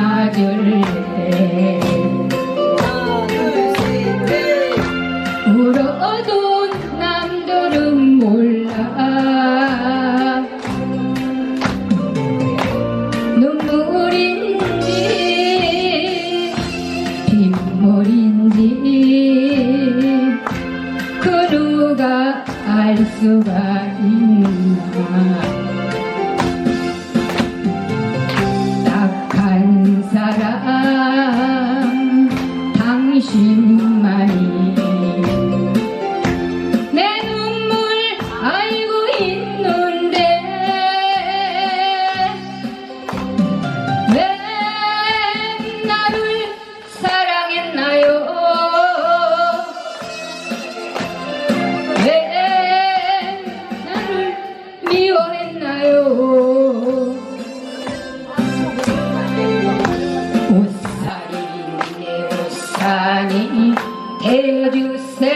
찾을래 하나 둘셋넷 울어도 남들은 몰라. 눈물인지 빗물인지 그 누가 알 수가 있나. 해주세요.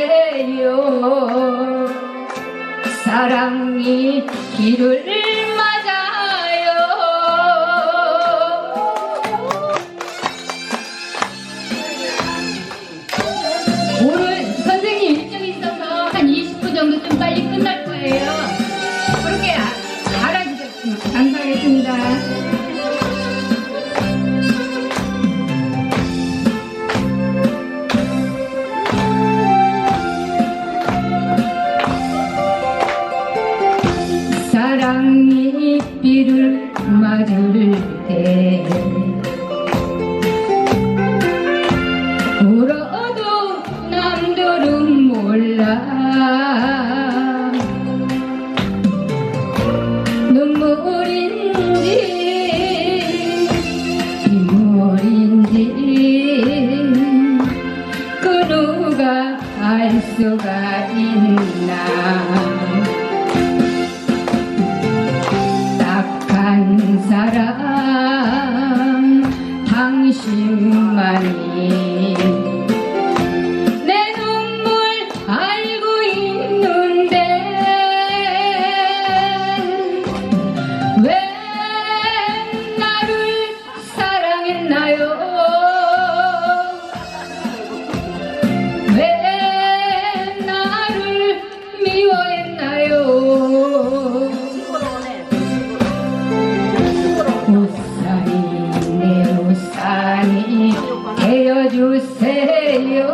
사랑이 길을 우리를 마주를 때 울어도 남들은 몰라. 눈물인지 이물인지 그 누가 알 수가 있나? 주세요.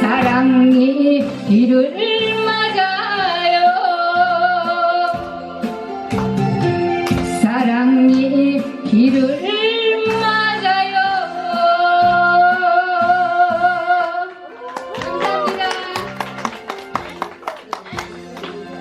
사랑이 비를 맞아요. 사랑이 비를